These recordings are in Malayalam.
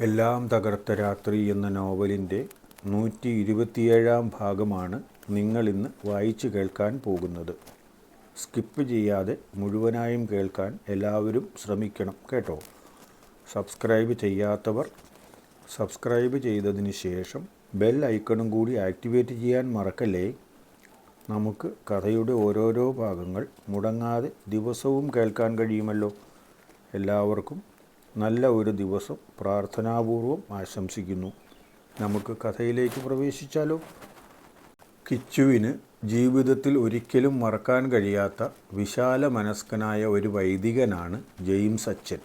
എല്ലാം തകർത്ത രാത്രി എന്ന നോവലിന്റെ നൂറ്റി ഇരുപത്തിയേഴാം ഭാഗമാണ് നിങ്ങളിന്ന് വായിച്ചു കേൾക്കാൻ പോകുന്നത്. സ്കിപ്പ് ചെയ്യാതെ മുഴുവനായും കേൾക്കാൻ എല്ലാവരും ശ്രമിക്കണം കേട്ടോ. സബ്സ്ക്രൈബ് ചെയ്യാത്തവർ സബ്സ്ക്രൈബ് ചെയ്തതിന് ശേഷം ബെൽ ഐക്കണും കൂടി ആക്ടിവേറ്റ് ചെയ്യാൻ മറക്കല്ലേ? നമുക്ക് കഥയുടെ ഓരോരോ ഭാഗങ്ങൾ മുടങ്ങാതെ ദിവസവും കേൾക്കാൻ കഴിയുമല്ലോ. എല്ലാവർക്കും നല്ല ഒരു ദിവസം പ്രാർത്ഥനാപൂർവം ആശംസിക്കുന്നു. നമുക്ക് കഥയിലേക്ക് പ്രവേശിച്ചാലോ? കിച്ചുവിന് ജീവിതത്തിൽ ഒരിക്കലും മറക്കാൻ കഴിയാത്ത വിശാല മനസ്കനായ ഒരു വൈദികനാണ് ജെയിംസ് അച്ഛൻ.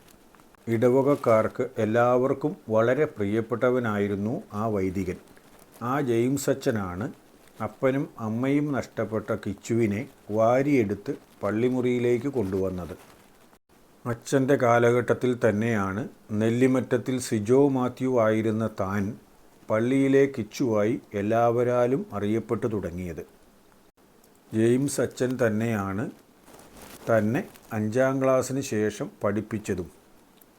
ഇടവകക്കാർക്ക് എല്ലാവർക്കും വളരെ പ്രിയപ്പെട്ടവനായിരുന്നു ആ വൈദികൻ. ആ ജെയിംസ് അച്ഛനാണ് അപ്പനും അമ്മയും നഷ്ടപ്പെട്ട കിച്ചുവിനെ വാരിയെടുത്ത് പള്ളിമുറിയിലേക്ക് കൊണ്ടുവന്നത്. അച്ഛന്റെ കാലഘട്ടത്തിൽ തന്നെയാണ് നെല്ലിമറ്റത്തിൽ സിജോ മാത്യു ആയിരുന്ന താൻ പള്ളിയിലെ കിച്ചുവായി എല്ലാവരാലും അറിയപ്പെട്ടു തുടങ്ങിയത്. ജെയിംസ് അച്ഛൻ തന്നെയാണ് തന്നെ അഞ്ചാം ക്ലാസ്സിന് ശേഷം പഠിപ്പിച്ചതും.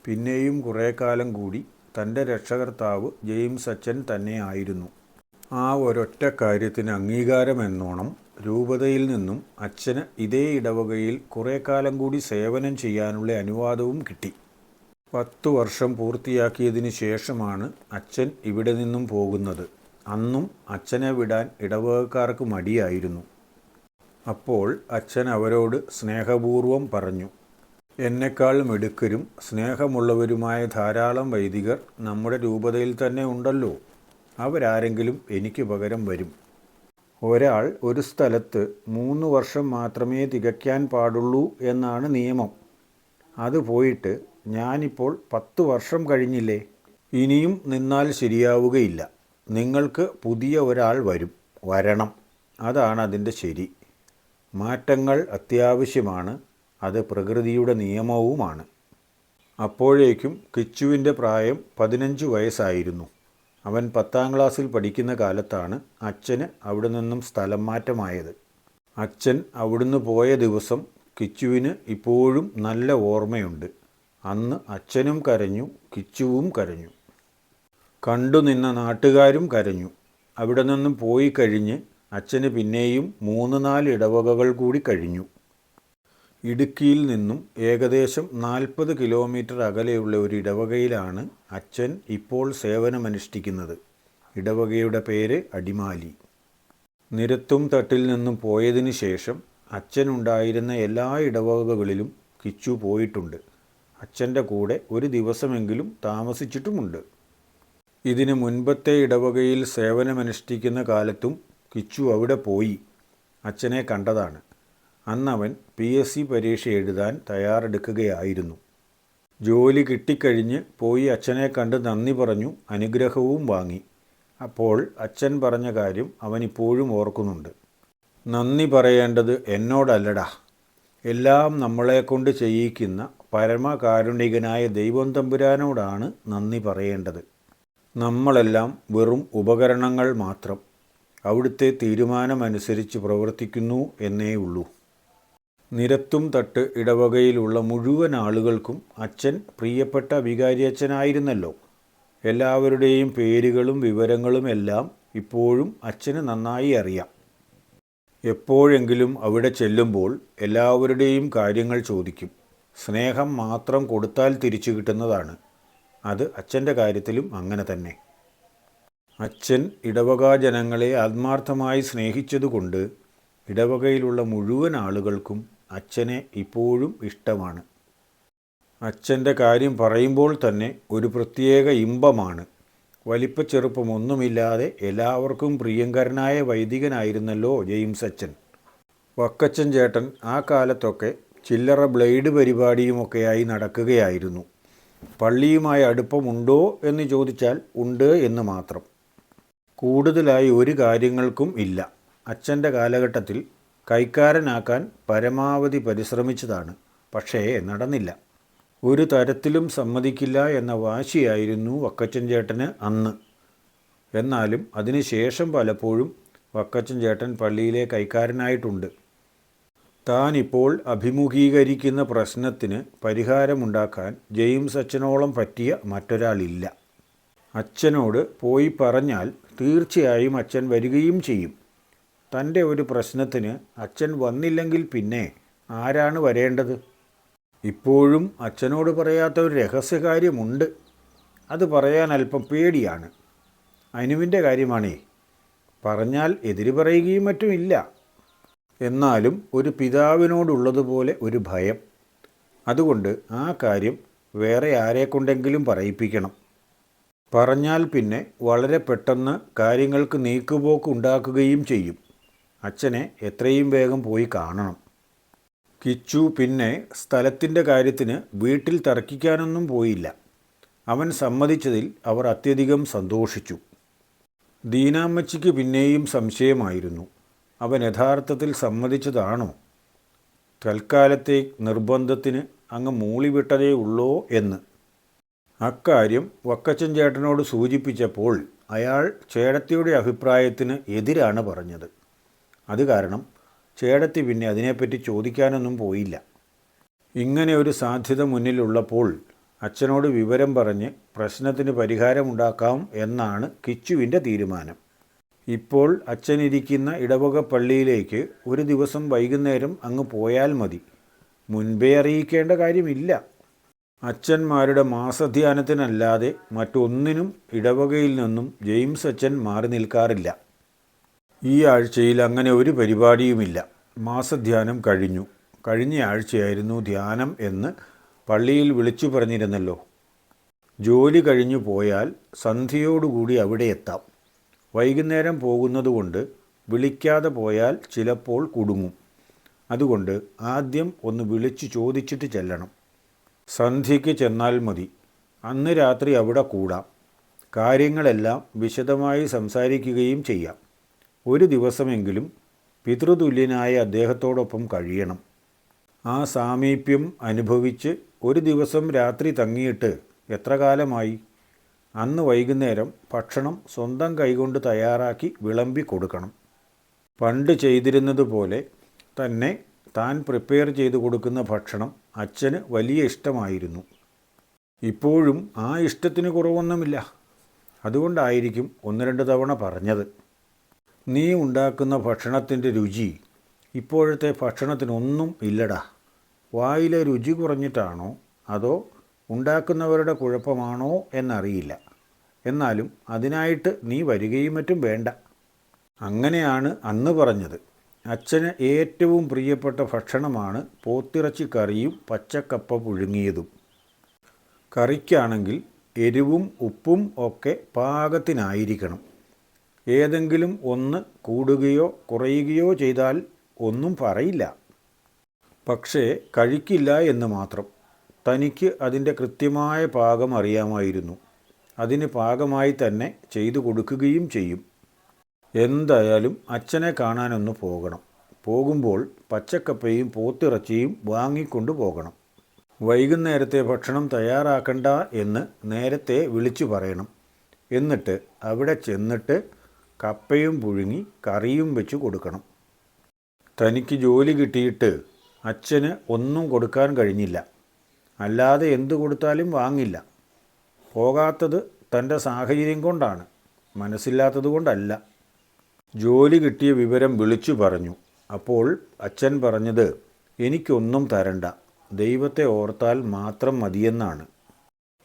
പിന്നെയും കുറേ കാലം കൂടി തന്റെ രക്ഷകർത്താവ് ജെയിംസ് അച്ഛൻ തന്നെയായിരുന്നു. ആ ഒരൊറ്റ കാര്യത്തിന് അംഗീകാരമെന്നോണം രൂപതയിൽ നിന്നും അച്ഛന് ഇതേ ഇടവകയിൽ കുറേ കാലം കൂടി സേവനം ചെയ്യാനുള്ള അനുവാദവും കിട്ടി. പത്തു വർഷം പൂർത്തിയാക്കിയതിന് ശേഷമാണ് അച്ഛൻ ഇവിടെ നിന്നും പോകുന്നത്. അന്നും അച്ഛനെ വിടാൻ ഇടവകക്കാർക്ക് മടിയായിരുന്നു. അപ്പോൾ അച്ഛൻ അവരോട് സ്നേഹപൂർവം പറഞ്ഞു എന്നെക്കാൾ മിടുക്കരും സ്നേഹമുള്ളവരുമായ ധാരാളം വൈദികർ നമ്മുടെ രൂപതയിൽ തന്നെ ഉണ്ടല്ലോ. അവരാരെങ്കിലും എനിക്ക് പകരം വരും. ഒരാൾ ഒരു സ്ഥലത്ത് മൂന്ന് വർഷം മാത്രമേ തികയ്ക്കാൻ പാടുള്ളൂ എന്നാണ് നിയമം. അത് പോയിട്ട് ഞാനിപ്പോൾ പത്ത് വർഷം കഴിഞ്ഞില്ലേ? ഇനിയും നിന്നാൽ ശരിയാവുകയില്ല. നിങ്ങൾക്ക് പുതിയ ഒരാൾ വരും. വരണം. അതാണ് അതിന്റെ ശരി. മാറ്റങ്ങൾ അത്യാവശ്യമാണ്. അത് പ്രകൃതിയുടെ നിയമവുമാണ്. അപ്പോഴേക്കും കിച്ചുവിന്റെ പ്രായം പതിനഞ്ച് വയസ്സായിരുന്നു. അവൻ പത്താം ക്ലാസ്സിൽ പഠിക്കുന്ന കാലത്താണ് അച്ഛന് അവിടെ നിന്നും സ്ഥലം മാറ്റമായത്. അച്ഛൻ അവിടുന്ന് പോയ ദിവസം കിച്ചുവിന് ഇപ്പോഴും നല്ല ഓർമ്മയുണ്ട്. അന്ന് അച്ഛനും കരഞ്ഞു കിച്ചുവും കരഞ്ഞു. കണ്ടു നിന്ന നാട്ടുകാരും കരഞ്ഞു. അവിടെ നിന്നും പോയി കഴിഞ്ഞ് അച്ഛന് പിന്നെയും മൂന്ന് നാല് ഇടവകകൾ കൂടി കഴിഞ്ഞു. ഇടുക്കിയിൽ നിന്നും ഏകദേശം നാൽപ്പത് കിലോമീറ്റർ അകലെയുള്ള ഒരു ഇടവകയിലാണ് അച്ഛൻ ഇപ്പോൾ സേവനമനുഷ്ഠിക്കുന്നത്. ഇടവകയുടെ പേര് അടിമാലി. നിരത്തും തട്ടിൽ നിന്നും പോയതിന് ശേഷം അച്ഛനുണ്ടായിരുന്ന എല്ലാ ഇടവകകളിലും കിച്ചു പോയിട്ടുണ്ട്. അച്ഛന്റെ കൂടെ ഒരു ദിവസമെങ്കിലും താമസിച്ചിട്ടുമുണ്ട്. ഇതിന് മുൻപത്തെ ഇടവകയിൽ സേവനമനുഷ്ഠിക്കുന്ന കാലത്തും കിച്ചു അവിടെ പോയി. അച്ഛനെ കണ്ടതാണ്. അന്നവൻ പി എസ് സി പരീക്ഷ എഴുതാൻ തയ്യാറെടുക്കുകയായിരുന്നു. ജോലി കിട്ടിക്കഴിഞ്ഞ് പോയി അച്ഛനെ കണ്ട് നന്ദി പറഞ്ഞു അനുഗ്രഹവും വാങ്ങി. അപ്പോൾ അച്ഛൻ പറഞ്ഞ കാര്യം അവൻ ഇപ്പോഴും ഓർക്കുന്നുണ്ട്. നന്ദി പറയേണ്ടത് എന്നോടല്ലടാ. എല്ലാം നമ്മളെക്കൊണ്ട് ചെയ്യിക്കുന്ന പരമകാരുണികനായ ദൈവം തമ്പുരാനോടാണ് നന്ദി പറയേണ്ടത്. നമ്മളെല്ലാം വെറും ഉപകരണങ്ങൾ മാത്രം. അവിടുത്തെ തീരുമാനമനുസരിച്ച് പ്രവർത്തിക്കുന്നു എന്നേ ഉള്ളൂ. നിരത്തും തട്ട് ഇടവകയിലുള്ള മുഴുവൻ ആളുകൾക്കും അച്ഛൻ പ്രിയപ്പെട്ട വികാരിയച്ഛനായിരുന്നല്ലോ. എല്ലാവരുടെയും പേരുകളും വിവരങ്ങളും എല്ലാം ഇപ്പോഴും അച്ഛന് നന്നായി അറിയാം. എപ്പോഴെങ്കിലും അവിടെ ചെല്ലുമ്പോൾ എല്ലാവരുടെയും കാര്യങ്ങൾ ചോദിക്കും. സ്നേഹം മാത്രം കൊടുത്താൽ തിരിച്ചു കിട്ടുന്നതാണ്. അത് അച്ഛന്റെ കാര്യത്തിലും അങ്ങനെ തന്നെ. അച്ഛൻ ഇടവകാ ജനങ്ങളെ ആത്മാർത്ഥമായി സ്നേഹിച്ചതുകൊണ്ട് ഇടവകയിലുള്ള മുഴുവൻ ആളുകൾക്കും അച്ഛനെ ഇപ്പോഴും ഇഷ്ടമാണ്. അച്ഛന്റെ കാര്യം പറയുമ്പോൾ തന്നെ ഒരു പ്രത്യേക ഇമ്പമാണ്. വലിപ്പച്ചെറുപ്പമൊന്നുമില്ലാതെ എല്ലാവർക്കും പ്രിയങ്കരനായ വൈദികനായിരുന്നല്ലോ ജെയിംസ് അച്ഛൻ. വക്കച്ചൻ ചേട്ടൻ ആ കാലത്തൊക്കെ ചില്ലറ ബ്ലേഡ് പരിപാടിയുമൊക്കെയായി നടക്കുകയായിരുന്നു. പള്ളിയുമായി അടുപ്പമുണ്ടോ എന്ന് ചോദിച്ചാൽ ഉണ്ട് എന്ന് മാത്രം. കൂടുതലായി ഒരു കാര്യങ്ങൾക്കും ഇല്ല. അച്ഛന്റെ കാലഘട്ടത്തിൽ കൈക്കാരനാക്കാൻ പരമാവധി പരിശ്രമിച്ചതാണ് പക്ഷേ നടന്നില്ല. ഒരു തരത്തിലും സമ്മതിക്കില്ല എന്ന വാശിയായിരുന്നു വക്കച്ചൻ ചേട്ടന് അന്ന്. എന്നാലും അതിനുശേഷം പലപ്പോഴും വക്കച്ചൻ ചേട്ടൻ പള്ളിയിലെ കൈക്കാരനായിട്ടുണ്ട്. താനിപ്പോൾ അഭിമുഖീകരിക്കുന്ന പ്രശ്നത്തിന് പരിഹാരമുണ്ടാക്കാൻ ജെയിംസ് അച്ഛനോളം പറ്റിയ മറ്റൊരാളില്ല. അച്ഛനോട് പോയി പറഞ്ഞാൽ തീർച്ചയായും അച്ഛൻ വരികയും ചെയ്യും. തന്റെ ഒരു പ്രശ്നത്തിന് അച്ഛൻ വന്നില്ലെങ്കിൽ പിന്നെ ആരാണ് വരേണ്ടത്? ഇപ്പോഴും അച്ഛനോട് പറയാത്ത ഒരു രഹസ്യകാര്യമുണ്ട്. അത് പറയാൻ അല്പം പേടിയാണ്. അനുവിന്റെ കാര്യമാണേ. പറഞ്ഞാൽ എതിര് പറയുകയും മറ്റുമില്ല എന്നാലും ഒരു പിതാവിനോടുള്ളതുപോലെ ഒരു ഭയം. അതുകൊണ്ട് ആ കാര്യം വേറെ ആരെക്കൊണ്ടെങ്കിലും പറയിപ്പിക്കണം. പറഞ്ഞാൽ പിന്നെ വളരെ പെട്ടെന്ന് കാര്യങ്ങൾക്ക് നീക്കുപോക്ക് ഉണ്ടാക്കുകയും ചെയ്യും. അച്ഛനെ എത്രയും വേഗം പോയി കാണണം. കിച്ചു പിന്നെ സ്ഥലത്തിന്റെ കാര്യത്തിന് വീട്ടിൽ തർക്കിക്കാനൊന്നും പോയില്ല. അവൻ സമ്മതിച്ചതിൽ അവർ അത്യധികം സന്തോഷിച്ചു. ദീനാമ്മച്ചിക്ക് പിന്നെയും സംശയമായിരുന്നു. അവൻ യഥാർത്ഥത്തിൽ സമ്മതിച്ചതാണോ? തൽക്കാലത്തെ നിർബന്ധത്തിന് അങ്ങ് മൂളിവിട്ടതേ ഉള്ളോ എന്ന്. അക്കാര്യം വക്കച്ചൻ ചേട്ടനോട് സൂചിപ്പിച്ചപ്പോൾ അയാൾ ചേടത്തിയുടെ അഭിപ്രായത്തിന് എതിരാണ് പറഞ്ഞത്. അത് കാരണം ചേടത്തി പിന്നെ അതിനെപ്പറ്റി ചോദിക്കാനൊന്നും പോയില്ല. ഇങ്ങനെ ഒരു സാധ്യത മുന്നിലുള്ളപ്പോൾ അച്ഛനോട് വിവരം പറഞ്ഞ് പ്രശ്നത്തിന് പരിഹാരമുണ്ടാക്കാം എന്നാണ് കിച്ചുവിന്റെ തീരുമാനം. ഇപ്പോൾ അച്ഛനിരിക്കുന്ന ഇടവക പള്ളിയിലേക്ക് ഒരു ദിവസം വൈകുന്നേരം അങ്ങ് പോയാൽ മതി. മുൻപേ അറിയിക്കേണ്ട കാര്യമില്ല. അച്ഛന്മാരുടെ മാസധ്യാനത്തിനല്ലാതെ മറ്റൊന്നിനും ഇടവകയിൽ നിന്നും ജെയിംസ് അച്ഛൻ മാറി നിൽക്കാറില്ല. ഈ ആഴ്ചയിൽ അങ്ങനെ ഒരു പരിപാടിയുമില്ല. മാസധ്യാനം കഴിഞ്ഞു. കഴിഞ്ഞ ആഴ്ചയായിരുന്നു ധ്യാനം എന്ന് പള്ളിയിൽ വിളിച്ചു പറഞ്ഞിരുന്നല്ലോ. ജോലി കഴിഞ്ഞു പോയാൽ സന്ധ്യയോടുകൂടി അവിടെ എത്താം. വൈകുന്നേരം പോകുന്നതുകൊണ്ട് വിളിക്കാതെ പോയാൽ ചിലപ്പോൾ കുടുങ്ങും. അതുകൊണ്ട് ആദ്യം ഒന്ന് വിളിച്ചു ചോദിച്ചിട്ട് ചെല്ലണം. സന്ധ്യയ്ക്ക് ചെന്നാൽ മതി. അന്ന് രാത്രി അവിടെ കൂടാം. കാര്യങ്ങളെല്ലാം വിശദമായി സംസാരിക്കുകയും ചെയ്യാം. ഒരു ദിവസമെങ്കിലും പിതൃതുല്യനായ അദ്ദേഹത്തോടൊപ്പം കഴിയണം. ആ സാമീപ്യം അനുഭവിച്ച് ഒരു ദിവസം രാത്രി തങ്ങിയിട്ട് എത്ര കാലമായി? അന്ന് വൈകുന്നേരം ഭക്ഷണം സ്വന്തം കൈകൊണ്ട് തയ്യാറാക്കി വിളമ്പി കൊടുക്കണം. പണ്ട് ചെയ്തിരുന്നത് പോലെ തന്നെ താൻ പ്രിപ്പയർ ചെയ്തു കൊടുക്കുന്ന ഭക്ഷണം അച്ഛന് വലിയ ഇഷ്ടമായിരുന്നു. ഇപ്പോഴും ആ ഇഷ്ടത്തിന് കുറവൊന്നുമില്ല. അതുകൊണ്ടായിരിക്കും ഒന്ന് രണ്ട് തവണ പറഞ്ഞത്. നീ ഉണ്ടാക്കുന്ന ഭക്ഷണത്തിന്റെ രുചി ഇപ്പോഴത്തെ ഭക്ഷണത്തിനൊന്നും ഇല്ലടാ. വായിലെ രുചി കുറഞ്ഞിട്ടാണോ അതോ ഉണ്ടാക്കുന്നവരുടെ കുഴപ്പമാണോ എന്നറിയില്ല. എന്നാലും അതിനായിട്ട് നീ വരികയും മറ്റും വേണ്ട. അങ്ങനെയാണ് അന്ന് പറഞ്ഞത്. അച്ഛന് ഏറ്റവും പ്രിയപ്പെട്ട ഭക്ഷണമാണ് പോത്തിറച്ചി കറിയും പച്ചക്കപ്പ പുഴുങ്ങിയതും. കറിക്കാണെങ്കിൽ എരിവും ഉപ്പും ഒക്കെ പാകത്തിനായിരിക്കണം. ഏതെങ്കിലും ഒന്ന് കൂടുകയോ കുറയുകയോ ചെയ്താൽ ഒന്നും പറയില്ല. പക്ഷേ കഴിക്കില്ല എന്ന് മാത്രം. തനിക്ക് അതിന്റെ കൃത്യമായ പാകം അറിയാമായിരുന്നു. അതിന് പാകമായി തന്നെ ചെയ്തു കൊടുക്കുകയും ചെയ്യും. എന്തായാലും അച്ഛനെ കാണാനൊന്ന് പോകണം. പോകുമ്പോൾ പച്ചക്കപ്പയും പോത്തിറച്ചിയും വാങ്ങിക്കൊണ്ടു പോകണം. വൈകുന്നേരത്തെ ഭക്ഷണം തയ്യാറാക്കണ്ട എന്ന് നേരത്തെ വിളിച്ചു പറയണം. എന്നിട്ട് അവിടെ ചെന്നിട്ട് കപ്പയും പുഴുങ്ങി കറിയും വെച്ച് കൊടുക്കണം. തനിക്ക് ജോലി കിട്ടിയിട്ട് അച്ഛന് ഒന്നും കൊടുക്കാൻ കഴിഞ്ഞില്ല. അല്ലാതെ എന്തു കൊടുത്താലും വാങ്ങില്ല. പോകാത്തത് തന്റെ സാഹചര്യം കൊണ്ടാണ് മനസ്സില്ലാത്തത് കൊണ്ടല്ല. ജോലി കിട്ടിയ വിവരം വിളിച്ചു പറഞ്ഞു. അപ്പോൾ അച്ഛൻ പറഞ്ഞത് എനിക്കൊന്നും തരണ്ട. ദൈവത്തെ ഓർത്താൽ മാത്രം മതിയെന്നാണ്.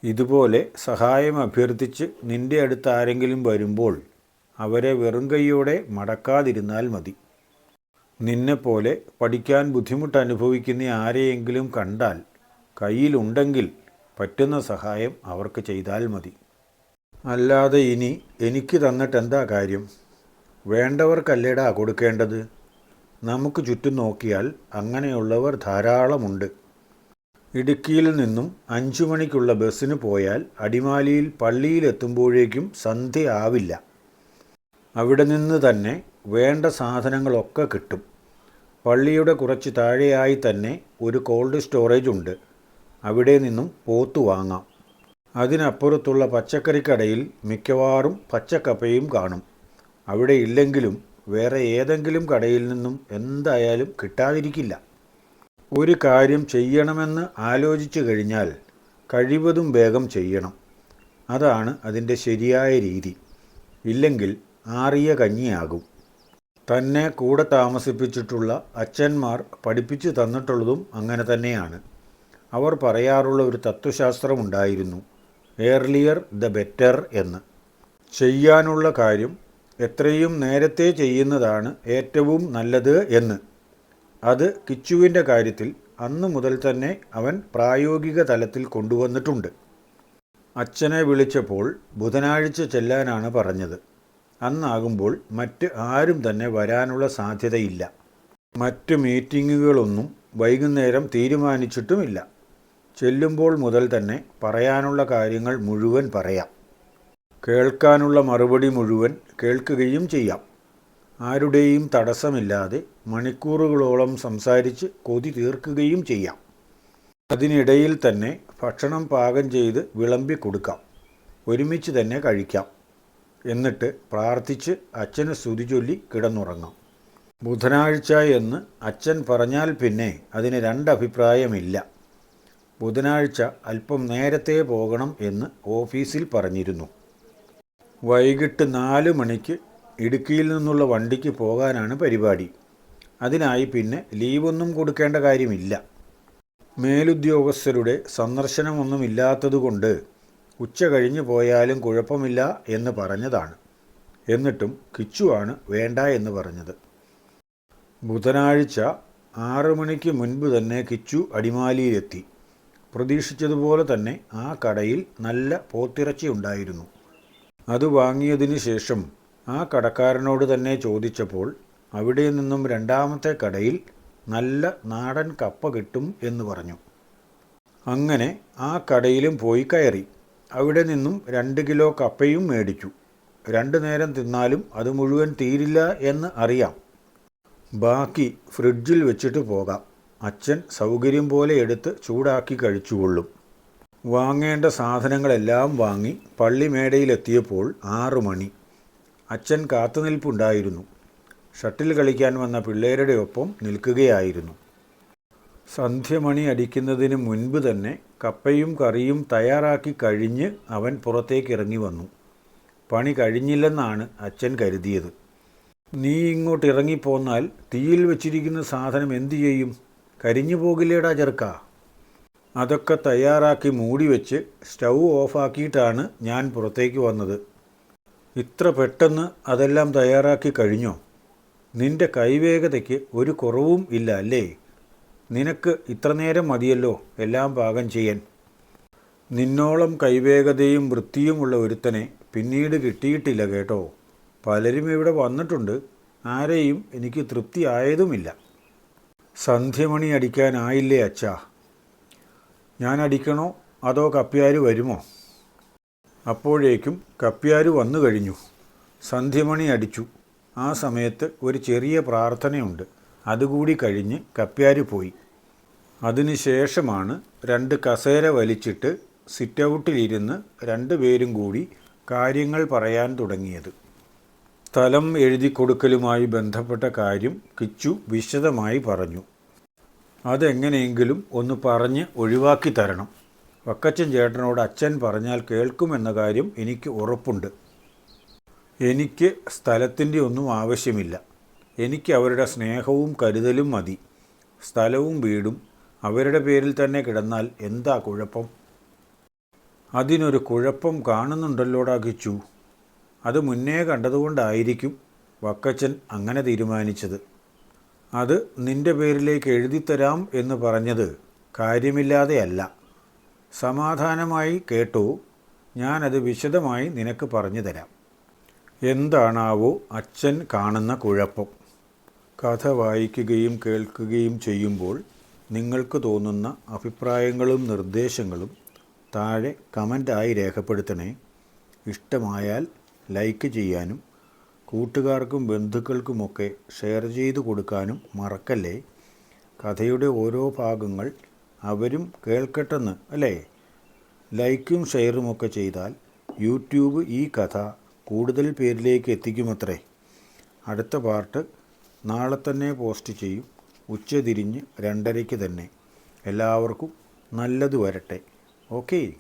ഇതുപോലെ സഹായം അഭ്യർത്ഥിച്ച് നിന്റെ അടുത്ത് ആരെങ്കിലും വരുമ്പോൾ അവരെ വെറും കൈയോടെ മടക്കാതിരുന്നാൽ മതി. നിന്നെപ്പോലെ പഠിക്കാൻ ബുദ്ധിമുട്ട് അനുഭവിക്കുന്ന ആരെയെങ്കിലും കണ്ടാൽ കയ്യിലുണ്ടെങ്കിൽ പറ്റുന്ന സഹായം അവർക്ക് ചെയ്താൽ മതി. അല്ലാതെ ഇനി എനിക്ക് തന്നിട്ട് എന്താ കാര്യം? വേണ്ടവർക്കല്ലേടാ കൊടുക്കേണ്ടത്? നമുക്ക് ചുറ്റും നോക്കിയാൽ അങ്ങനെയുള്ളവർ ധാരാളമുണ്ട്. ഇടുക്കിയിൽ നിന്നും അഞ്ചു മണിക്കുള്ള ബസ്സിന് പോയാൽ അടിമാലിയിൽ പള്ളിയിലെത്തുമ്പോഴേക്കും സന്ധ്യ ആവില്ല. അവിടെ നിന്ന് തന്നെ വേണ്ട സാധനങ്ങളൊക്കെ കിട്ടും. പള്ളിയുടെ കുറച്ച് താഴെയായി തന്നെ ഒരു കോൾഡ് സ്റ്റോറേജ് ഉണ്ട്. അവിടെ നിന്നും പോത്തു വാങ്ങാം. അതിനപ്പുറത്തുള്ള പച്ചക്കറിക്കടയിൽ മിക്കവാറും പച്ചക്കപ്പയും കാണും. അവിടെ ഇല്ലെങ്കിലും വേറെ ഏതെങ്കിലും കടയിൽ നിന്നും എന്തായാലും കിട്ടാതിരിക്കില്ല. ഒരു കാര്യം ചെയ്യണമെന്ന് ആലോചിച്ചു കഴിഞ്ഞാൽ കഴിവതും വേഗം ചെയ്യണം. അതാണ് അതിന്റെ ശരിയായ രീതി. ഇല്ലെങ്കിൽ ആറിയ കഞ്ഞിയാകും. തന്നെ കൂടെ താമസിപ്പിച്ചിട്ടുള്ള അച്ഛന്മാർ പഠിപ്പിച്ചു തന്നിട്ടുള്ളതും അങ്ങനെ തന്നെയാണ്. അവർ പറയാറുള്ള ഒരു തത്വശാസ്ത്രമുണ്ടായിരുന്നു ഏർലിയർ ദ ബെറ്റർ എന്ന്. ചെയ്യാനുള്ള കാര്യം എത്രയും നേരത്തെ ചെയ്യുന്നതാണ് ഏറ്റവും നല്ലത് എന്ന്. അത് കിച്ചുവിന്റെ കാര്യത്തിൽ അന്ന് മുതൽ തന്നെ അവൻ പ്രായോഗിക തലത്തിൽ കൊണ്ടുവന്നിട്ടുണ്ട്. അച്ഛനെ വിളിച്ചപ്പോൾ ബുധനാഴ്ച ചെല്ലാനാണ് പറഞ്ഞത്. അന്നാകുമ്പോൾ മറ്റ് ആരും തന്നെ വരാനുള്ള സാധ്യതയില്ല. മറ്റ് മീറ്റിങ്ങുകളൊന്നും വൈകുന്നേരം തീരുമാനിച്ചിട്ടുമില്ല. ചെല്ലുമ്പോൾ മുതൽ തന്നെ പറയാനുള്ള കാര്യങ്ങൾ മുഴുവൻ പറയാം. കേൾക്കാനുള്ള മറുപടി മുഴുവൻ കേൾക്കുകയും ചെയ്യാം. ആരുടെയും തടസ്സമില്ലാതെ മണിക്കൂറുകളോളം സംസാരിച്ച് കൊതി തീർക്കുകയും ചെയ്യാം. അതിനിടയിൽ തന്നെ ഭക്ഷണം പാകം ചെയ്ത് വിളമ്പി കൊടുക്കാം. ഒരുമിച്ച് തന്നെ കഴിക്കാം. എന്നിട്ട് പ്രാർത്ഥിച്ച് അച്ഛന് സ്തുതി ചൊല്ലി കിടന്നുറങ്ങാം. ബുധനാഴ്ച എന്ന് അച്ഛൻ പറഞ്ഞാൽ പിന്നെ അതിന് രണ്ടഭിപ്രായമില്ല. ബുധനാഴ്ച അല്പം നേരത്തെ പോകണം എന്ന് ഓഫീസിൽ പറഞ്ഞിരുന്നു. വൈകിട്ട് നാല് മണിക്ക് ഇടുക്കിയിൽ നിന്നുള്ള വണ്ടിക്ക് പോകാനാണ് പരിപാടി. അതിനായി പിന്നെ ലീവൊന്നും കൊടുക്കേണ്ട കാര്യമില്ല. മേലുദ്യോഗസ്ഥരുടെ സന്ദർശനമൊന്നുമില്ലാത്തതുകൊണ്ട് ഉച്ച കഴിഞ്ഞു പോയാലും കുഴപ്പമില്ല എന്ന് പറഞ്ഞതാണ്. എന്നിട്ടും കിച്ചുവാണ് വേണ്ട എന്ന് പറഞ്ഞത്. ബുധനാഴ്ച ആറു മണിക്ക് മുൻപ് തന്നെ കിച്ചു അടിമാലിയിലെത്തി. പ്രതീക്ഷിച്ചതുപോലെ തന്നെ ആ കടയിൽ നല്ല പോത്തിറച്ചി ഉണ്ടായിരുന്നു. അത് വാങ്ങിയതിന് ശേഷം ആ കടക്കാരനോട് തന്നെ ചോദിച്ചപ്പോൾ അവിടെ നിന്നും രണ്ടാമത്തെ കടയിൽ നല്ല നാടൻ കപ്പ കിട്ടും എന്ന് പറഞ്ഞു. അങ്ങനെ ആ കടയിലും പോയി കയറി. അവിടെ നിന്നും രണ്ട് കിലോ കപ്പയും മേടിച്ചു. രണ്ടു നേരം തിന്നാലും അത് മുഴുവൻ തീരില്ല എന്ന് അറിയാം. ബാക്കി ഫ്രിഡ്ജിൽ വെച്ചിട്ട് പോകാം. അച്ഛൻ സൗകര്യം പോലെ എടുത്ത് ചൂടാക്കി കഴിച്ചുകൊള്ളും. വാങ്ങേണ്ട സാധനങ്ങളെല്ലാം വാങ്ങി പള്ളിമേടയിലെത്തിയപ്പോൾ ആറു മണി. അച്ഛൻ കാത്തുനിൽപ്പുണ്ടായിരുന്നു. ഷട്ടിൽ കളിക്കാൻ വന്ന പിള്ളേരുടെ ഒപ്പം നിൽക്കുകയായിരുന്നു. സന്ധ്യമണി അടിക്കുന്നതിന് മുൻപ് തന്നെ കപ്പയും കറിയും തയ്യാറാക്കി കഴിഞ്ഞ് അവൻ പുറത്തേക്ക് ഇറങ്ങി വന്നു. പണി കഴിഞ്ഞില്ലെന്നാണ് അച്ഛൻ കരുതിയത്. നീ ഇങ്ങോട്ട് ഇറങ്ങിപ്പോന്നാൽ തീയിൽ വെച്ചിരിക്കുന്ന സാധനം എന്തു ചെയ്യും? കരിഞ്ഞു പോകില്ലേടാ ചെറുക്ക. അതൊക്കെ തയ്യാറാക്കി മൂടി വെച്ച് സ്റ്റൗ ഓഫാക്കിയിട്ടാണ് ഞാൻ പുറത്തേക്ക് വന്നത്. ഇത്ര പെട്ടെന്ന് അതെല്ലാം തയ്യാറാക്കി കഴിഞ്ഞോ? നിന്റെ കൈവേഗതയ്ക്ക് ഒരു കുറവും ഇല്ല അല്ലേ? നിനക്ക് ഇത്ര നേരം മതിയല്ലോ എല്ലാം പാകം ചെയ്യാൻ. നിന്നോളം കൈവേഗതയും വൃത്തിയുമുള്ള ഒരുത്തനെ പിന്നീട് കിട്ടിയിട്ടില്ല കേട്ടോ. പലരും ഇവിടെ വന്നിട്ടുണ്ട്. ആരെയും എനിക്ക് തൃപ്തിയായതുമില്ല സന്ധ്യമണി അടിക്കാനായില്ലേ അച്ഛാ? ഞാൻ അടിക്കണോ അതോ കപ്പ്യാര് വരുമോ? അപ്പോഴേക്കും കപ്പ്യാര് വന്നു കഴിഞ്ഞു. സന്ധ്യമണി അടിച്ചു. ആ സമയത്ത് ഒരു ചെറിയ പ്രാർത്ഥനയുണ്ട്. അതുകൂടി കഴിഞ്ഞ് കപ്പ്യാര് പോയി. അതിനുശേഷമാണ് രണ്ട് കസേര വലിച്ചിട്ട് സിറ്റൗട്ടിലിരുന്ന് രണ്ടുപേരും കൂടി കാര്യങ്ങൾ പറയാൻ തുടങ്ങിയത്. സ്ഥലം എഴുതി കൊടുക്കലുമായി ബന്ധപ്പെട്ട കാര്യം കിച്ചു വിശദമായി പറഞ്ഞു. അതെങ്ങനെയെങ്കിലും ഒന്ന് പറഞ്ഞ് ഒഴിവാക്കി തരണം. വക്കച്ചൻ ചേട്ടനോട് അച്ഛൻ പറഞ്ഞാൽ കേൾക്കുമെന്ന കാര്യം എനിക്ക് ഉറപ്പുണ്ട്. എനിക്ക് സ്ഥലത്തിന്റെ ഒന്നും ആവശ്യമില്ല. എനിക്ക് അവരുടെ സ്നേഹവും കരുതലും മതി. സ്ഥലവും വീടും അവരുടെ പേരിൽ തന്നെ കിടന്നാൽ എന്താ കുഴപ്പം? അതിനൊരു കുഴപ്പം കാണുന്നുണ്ടല്ലോടാ കിച്ചു അത് മുന്നേ കണ്ടതുകൊണ്ടായിരിക്കും വക്കച്ചൻ അങ്ങനെ തീരുമാനിച്ചത്. അത് നിന്റെ പേരിലേക്ക് എഴുതിത്തരാം എന്ന് പറഞ്ഞത് കാര്യമില്ലാതെയല്ല. സമാധാനമായി കേട്ടു. ഞാനത് വിശദമായി നിനക്ക് പറഞ്ഞു തരാം. എന്താണാവോ അച്ഛൻ കാണുന്ന കുഴപ്പം. കഥ വായിക്കുകയും കേൾക്കുകയും ചെയ്യുമ്പോൾ നിങ്ങൾക്ക് തോന്നുന്ന അഭിപ്രായങ്ങളും നിർദ്ദേശങ്ങളും താഴെ കമന്റായി രേഖപ്പെടുത്തണേ. ഇഷ്ടമായാൽ ലൈക്ക് ചെയ്യാനും കൂട്ടുകാർക്കും ബന്ധുക്കൾക്കുമൊക്കെ ഷെയർ ചെയ്തു കൊടുക്കാനും മറക്കല്ലേ? കഥയുടെ ഓരോ ഭാഗങ്ങൾ അവരും കേൾക്കട്ടെന്ന് അല്ലേ? ലൈക്കും ഷെയറുമൊക്കെ ചെയ്താൽ യൂട്യൂബ് ഈ കഥ കൂടുതൽ പേരിലേക്ക് എത്തിക്കുമത്രേ. അടുത്ത പാർട്ട് നാളെ തന്നെ പോസ്റ്റ് ചെയ്യും. ഉച്ചതിരിഞ്ഞ് രണ്ടരയ്ക്ക് തന്നെ. എല്ലാവർക്കും നല്ലത് വരട്ടെ. ഓക്കേ.